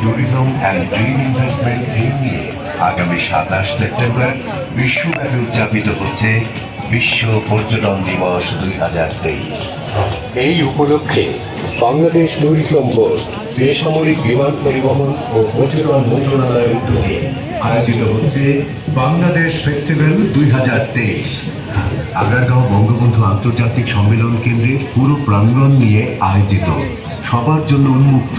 Tourism and green investment theme নিয়ে আগামী সাতাশ সেপ্টেম্বর বিশ্বব্যাপী উদযাপিত হচ্ছে বিশ্ব পর্যটন দিবস দুই হাজার তেইশ। এই উপলক্ষে বাংলাদেশ ট্যুরিজম বোর্ড বেসামরিক বিমান পরিবহন ও পর্যটন মন্ত্রণালয়ের উদ্যোগে আয়োজিত হচ্ছে বাংলাদেশ ফেস্টিভ্যাল দুই হাজার তেইশ। আগারগাঁও বঙ্গবন্ধু আন্তর্জাতিক সম্মেলন কেন্দ্রের পুরো প্রাঙ্গণ নিয়ে আয়োজিত। সবার জন্য উন্মুক্ত।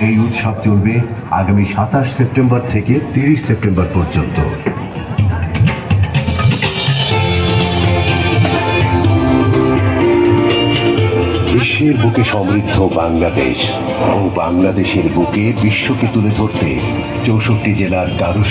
এই উৎসব চলবে আগামী সাতাশ সেপ্টেম্বর থেকে তিরিশ সেপ্টেম্বর পর্যন্ত। বিশ্বের বুকে সমৃদ্ধ বাংলাদেশ। ও বাংলাদেশের বুকে বিশ্বকে তুলে ধরতে চৌষট্টি জেলার কারু